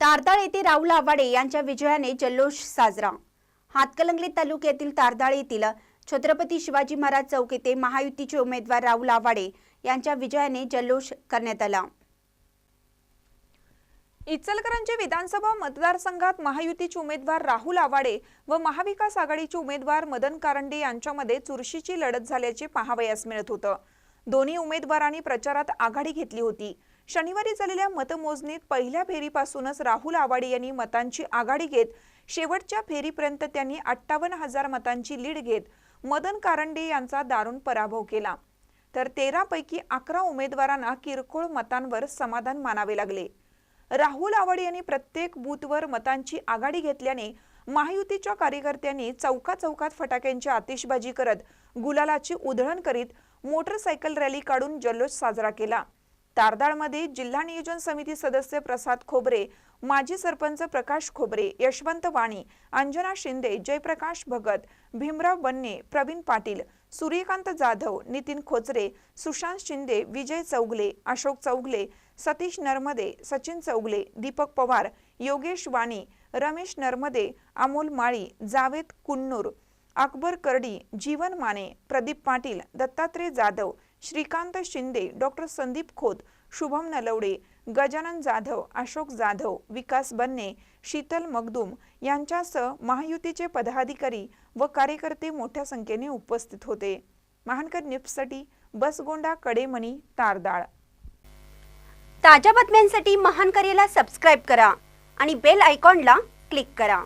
तारदाळ येथे राहुल आवाडे यांच्या विजयाने जल्लोष साजरा. हातकलंगले तालुक्यातील तारदाळ येथील छत्रपती शिवाजी महाराज चौक येथे महायुतीचे उमेदवार राहुल आवाडे यांच्या विजयाने जल्लोष करण्यात आला. इचलकरंजी विधानसभा मतदारसंघात महायुतीचे उमेदवार राहुल आवाडे व महाविकास आघाडीचे उमेदवार मदन कारंडे यांच्यामध्ये चुरशीची लढत झाल्याचे पाहावयास मिळत होतं. दोन्ही उमेदवारांनी प्रचारात आघाडी घेतली होती. शनिवारी झालेल्या मतमोजणीत पहिल्या फेरीपासूनच राहुल आवाडे यांनी मतांची आघाडी घेत शेवटच्या फेरीपर्यंत त्यांनी अठ्ठावन्न हजार मतांची लीड घेत मदन कारंडे यांचा दारुण पराभव केला. तर तेरापैकी अकरा उमेदवारांना किरकोळ मतांवर समाधान मानावे लागले. राहुल आवाडे यांनी प्रत्येक बूथवर मतांची आघाडी घेतल्याने महायुतीच्या कार्यकर्त्यांनी चौका चौकात फटाक्यांची आतिषबाजी करत गुलालाची उधळण करीत मोटरसायकल रॅली काढून जल्लोष साजरा केला. तारदाळमध्ये जिल्हा नियोजन समिती सदस्य प्रसाद खोबरे माजी सरपंच प्रकाश खोबरे यशवंत वाणी अंजना शिंदे जयप्रकाश भगत भीमराव बन्ने प्रवीण पाटील सूर्यकांत जाधव नितीन खोचरे सुशांत शिंदे विजय चौगले अशोक चौगले सतीश नर्मदे सचिन चौगले दीपक पवार योगेश वाणी रमेश नर्मदे अमोल माळी जावेद कुन्नूर अकबर करडी जीवन माने प्रदीप पाटील दत्तात्रय जाधव श्रीकांत शिंदे डॉक्टर संदीप खोत शुभम नलवडे गजानन जाधव अशोक जाधव विकास बन्ने शीतल मगदूम यांच्यासह महायुतीचे पदाधिकारी व कार्यकर्ते मोठ्या संख्येने उपस्थित होते. महानकर न्यूजसाठी बसगोंडा कडेमणी तारदाळ. ताज्या बातम्यांसाठी महानकरेला सबस्क्राईब करा आणि बेल आयकॉनला क्लिक करा.